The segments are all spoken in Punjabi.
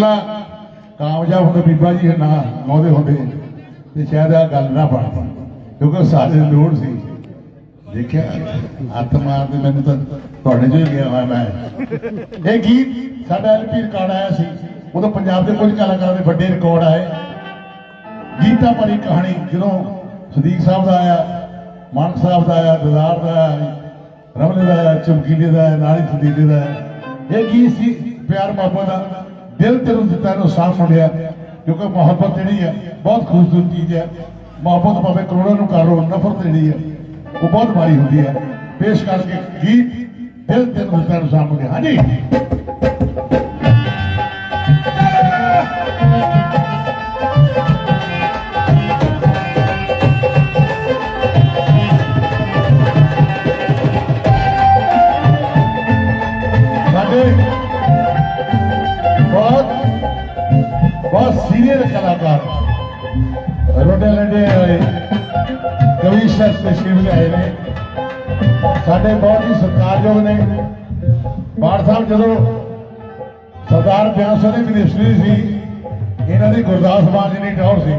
ਪਹਿਲਾਂ ਕਾਮਯਾਬ ਹੁੰਦੇ ਬੀਬਾ ਜੀ ਨਾ ਆਉਂਦੇ ਹੁੰਦੇ। ਤੇ ਸ਼ਾਇਦ ਆ ਗੱਲ ਨਾ ਬਣਦੀ ਕਿਉਂਕਿ ਸਾਡੇ ਲੋੜ ਸੀ। ਦੇਖਿਆ, ਹੱਥ ਮਾਰਦੇ ਮੈਨੂੰ ਤਾਂ ਤੁਹਾਡੇ ਚੋਂ ਗਿਆ ਹੋਇਆ ਮੈਂ। ਇਹ ਗੀਤ ਸਾਡਾ ਐਲਪੀ ਰਿਕਾਰਡ ਆਇਆ ਸੀ। ਉਦੋਂ ਪੰਜਾਬ ਦੇ ਕੁਝ ਕਲਾਕਾਰਾਂ ਦੇ ਵੱਡੇ ਰਿਕਾਰਡ ਆਏ। ਗੀਤਾ ਭਰੀ ਕਹਾਣੀ, ਜਦੋਂ ਸਦੀਕ ਸਾਹਿਬ ਦਾ ਆਇਆ ਮਾਨਕ ਸਾਹਿਬ ਦਾ ਆਇਆ ਦਿਦਾਰ ਦਾ ਆਇਆ ਰਮਲੇ ਦਾ ਆਇਆ, ਚਮਕੀਲੇ ਦਾ ਆਇਆ ਨਾਲੀ ਸਦੀਲੇ ਦਾ ਆਇਆ। ਇਹ ਗੀਤ ਸੀ? ਪਿਆਰ ਮੁਹੱਬਤ ਦਾ। ਦਿਲ ਤੈਨੂੰ ਦਿੱਤਾ ਨੂੰ ਸਾਫ਼ ਮੁੰਡਿਆ ਕਿਉਂਕਿ ਮੁਹੱਬਤ ਜਿਹੜੀ ਹੈ ਬਹੁਤ ਖੂਬਸੂਰਤ ਚੀਜ਼ ਹੈ ਮੁਹੱਬਤ ਭਾਵੇਂ ਕਰੋੜਾਂ ਨੂੰ ਕਰ ਲੋ ਨਫ਼ਰਤ ਜਿਹੜੀ ਹੈ ਉਹ ਬਹੁਤ ਮਾਰੀ ਹੁੰਦੀ ਹੈ ਪੇਸ਼ ਕਰਕੇ ਗੀਤ ਦਿਲ ਤੈਨੂੰ ਦਿੱਤਾ ਨੂੰ ਸਾਫ਼ ਮੁੰਡਿਆ ਹਾਂਜੀ। ਬਹੁਤ ਸੀਨੀਅਰ ਕਲਾਕਾਰ ਰੋਡੇ ਕਵੀ ਸ਼ਰ ਤੇ ਸ਼ਿਵ ਨੇ। ਸਾਡੇ ਬਹੁਤ ਹੀ ਸਤਿਕਾਰਯੋਗ ਨੇ। ਬਾੜ ਸਾਹਿਬ, ਜਦੋਂ ਸਰਦਾਰ ਬਿਆਨ ਦੀ ਮਿਨਿਸਟਰੀ ਸੀ, ਇਹਨਾਂ ਦੀ ਗੁਰਦਾਸ ਮਾਨ ਜੀ ਦੀ ਟੌਰ ਸੀ।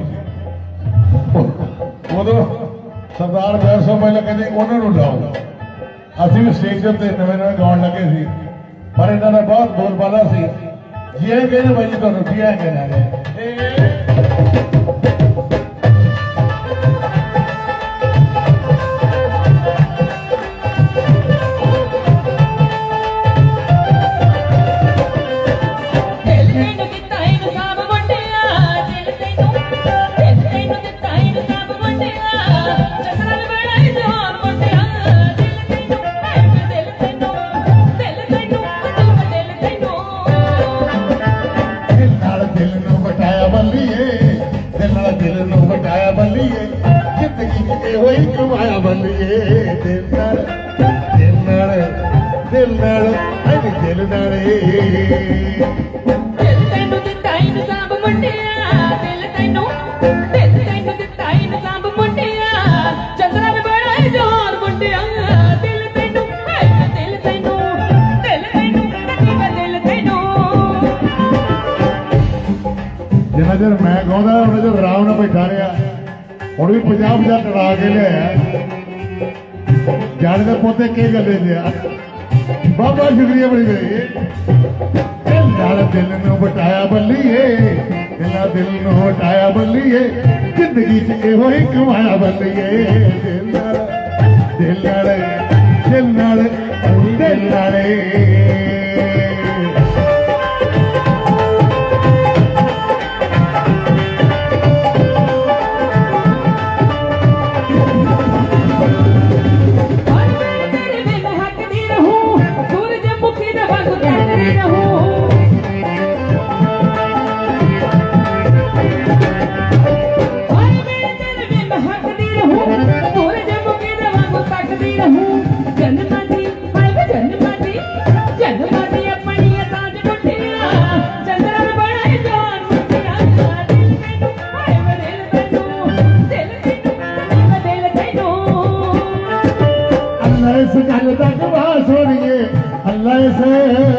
ਉਦੋਂ ਸਰਦਾਰ ਬਿਆਨ ਸਿੰਘ ਪਹਿਲਾਂ ਕਹਿੰਦੇ, ਉਹਨਾਂ ਨੂੰ ਲਾਓ। ਅਸੀਂ ਵੀ ਸਟੇਜ ਤੇ ਨਵੇਂ ਨਵੇਂ ਗਾਉਣ ਲੱਗੇ ਸੀ। ਪਰ ਇਹਨਾਂ ਦਾ ਬਹੁਤ ਬੋਲਬਾਲਾ ਸੀ। ਜੀ ਇਹ ਕਹਿੰਦੇ ਬਾਈ ਜੀ ਤੁਹਾਨੂੰ ਕੀ ਦਿਲ ਨਾਲ ਨੂੰ ਵਟਾਇਆ ਬੱਲੀਏ, ਜ਼ਿੰਦਗੀ ਕਿਤੇ ਹੋਈ ਹੀ ਕਮਾਇਆ ਬੱਲੀਏ। ਦਿਲ ਨਾਲ ਦਿਲ ਨਾਲ ਦਿਲ ਨਾਲ ਅਈ ਦਿਲ ਨਾਲ ਦਿਲ ਤੈਨੂੰ ਦਿੱਤਾ ਇਹਨੂੰ ਸਭ ਦਿਲ ਤੈਨੂੰ ਚਿਰ ਮੈਂ ਗਾਉਂਦਾ ਆਰਾਮ ਨਾਲ ਬੈਠਾ ਰਿਹਾ। ਹੁਣ ਵੀ ਪੰਜਾਬ ਦਾ ਟੜਾ ਕੇ ਲਿਆਇਆ। ਜਾਣ ਦੇ ਪੋਤੇ ਕੀ ਗੱਲੇ ਜਿਆ ਬਾਬਾ ਸ਼ੁਕਰੀਆ ਬੜੀ ਗਈ ਨਾਲ ਦਿਲ ਨੂੰ ਵਟਾਇਆ ਬੱਲੀਏ। ਦਿਲ ਦਿਲ ਨੂੰ ਵਟਾਇਆ ਬੱਲੀਏ। ਜ਼ਿੰਦਗੀ 'ਚ ਇਹੋ ਹੀ ਕਮਾਇਆ ਬੱਲੀਏ। ਦਿਲ ਨਾਲ ਦਿਲ ਨਾਲ ਦਿਲ ਨਾਲ ਦਿਲ ਨਾਲ ਵਾਂਗ ਰਹੂੰ ਜਨਮਾਂ ਦੀ ਹਾਏ ਵੇ ਜਨਮਾਂ ਦੀ ਜਨਮਾਂ ਦੀ ਆਪਣੀ ਤਾਜ ਮੁੱਠੀਆਂ ਚੰਦਰਾ ਬਣਾਏ ਜਾਨ ਮੁੱਠੀਆਂ ਦਿਲ ਤੈਨੂੰ ਹਾਏ ਵੇ ਦਿਲ ਤੈਨੂੰ ਦਿਲ ਤੈਨੂੰ ਦਿਲ ਤੈਨੂੰ ਅੱਲਾ ਇਸ ਗੱਲ ਦਾ ਗਵਾਹ ਛੋੜੀਏ ਅੱਲਾ ਇਸ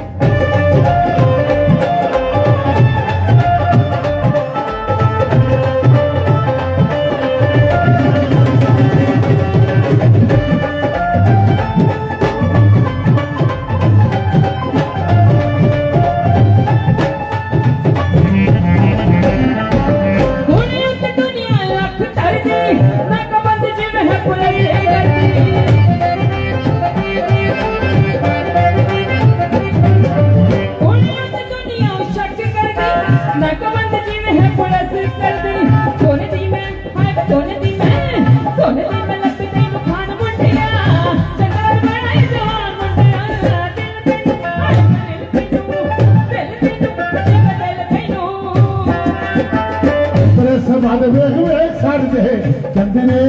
ਸਵਾਦ ਵੇਖ ਵੇਖ ਸੜਦੇ ਚੰਦਨੇ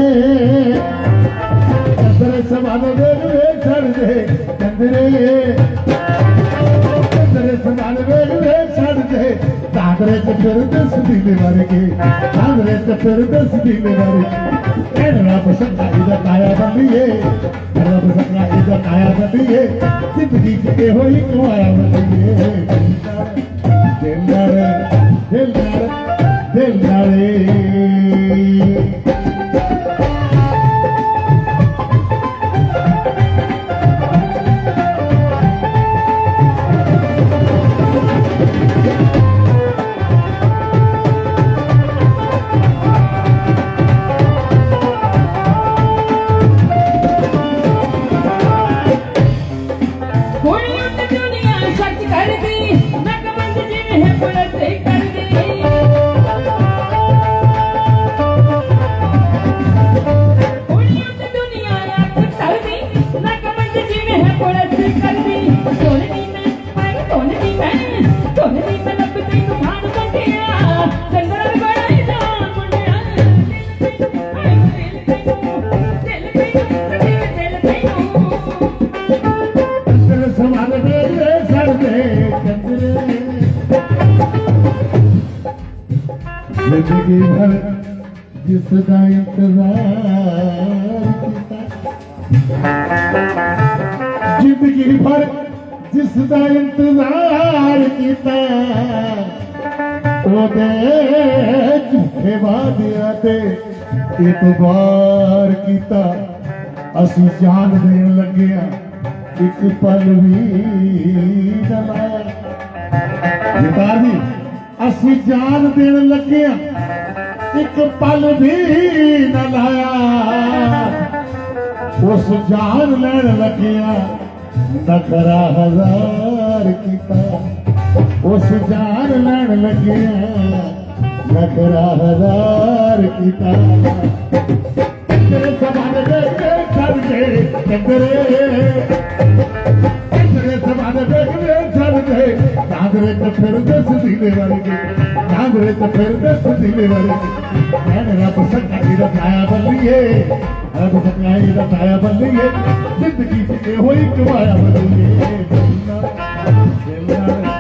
ਅੰਦਰ ਸਵਾਦ ਵੇਖ ਵੇਖ ਸੜਦੇ ਚੰਦਨੇ ਚਾਦਰੇ ਤੇ ਫਿਰ ਦਸਦੀ ਦੇ ਵਰਗੇ ਚਾਦਰੇ ਤੇ ਫਿਰ ਦਸਦੀ ਵਰਗੇ ਇਹ ਰੱਬ ਸੰਗਾਈ ਦਾ ਕਾਇਆ ਬੰਦੀਏ ਰੱਬ ਸੰਗਾਈ ਦਾ ਕਾਇਆ ਬੰਦੀਏ ਜ਼ਿੰਦਗੀ ਚ ਇਹੋ ਹੀ ਕਮਾਇਆ ਬੰਦੀਏ ਦਿਲ ਨਾਲ ਦਿਲ ਨਾਲ, ਦਿਲ ਨਾਲੇ। ਜ਼ਿੰਦਗੀ ਜਿਸ ਦਾ ਇੰਤਜ਼ਾਰ ਕੀਤਾ ਜ਼ਿੰਦਗੀ ਭਰ ਜਿਸ ਦਾ ਇੰਤਜ਼ਾਰ ਕੀਤਾ ਉਹਦੇ ਝੂਠੇ ਵਾਅਦਿਆਂ ਤੇ ਇਤਬਾਰ ਕੀਤਾ ਅਸੀਂ ਜਾਨ ਦੇਣ ਲੱਗਿਆ ਇੱਕ ਪਲ ਵੀ ਨਾ ਲਾਇਆ ਜਿਤਾਰ ਜੀ ਅਸੀਂ ਜਾਨ ਦੇਣ ਲੱਗਿਆ ਇੱਕ ਪਲ ਵੀ ਨਾ ਲਾਇਆ। ਉਸ ਜਾਨ ਲੈਣ ਲੱਗਿਆ, ਨਖਰਾ ਹਜ਼ਾਰ ਕੀਤਾ। ਉਸ ਜਾਨ ਲੈਣ ਲੱਗਿਆ, ਨਖਰਾ ਹਜ਼ਾਰ ਕੀਤਾ। ਤੇਰੇ ਸਮਾਨ ਦੇ ਕੇ ਤੇਰੇ ਕਾਂਗਰੇ ਤੇ ਫਿਰ ਦਸਦੀ ਦੇ। ਵਰਗੇ ਕਾਂਗਰੇ ਤੇ ਫਿਰ ਦਸਦੀ ਦੇ। ਮੈਂ ਰੱਬ ਸੱਚਾਈ ਦਾ ਕਾਇਆ ਬੱਲੀਏ। ਰੱਬ ਸੱਚਾਈ ਦਾ ਕਾਇਆ ਬੱਲੀਏ। ਜ਼ਿੰਦਗੀ ਚ ਇਹੋ ਹੀ ਕਮਾਇਆ ਬੱਲੀਏ। ਦਿਲ ਨਾਲ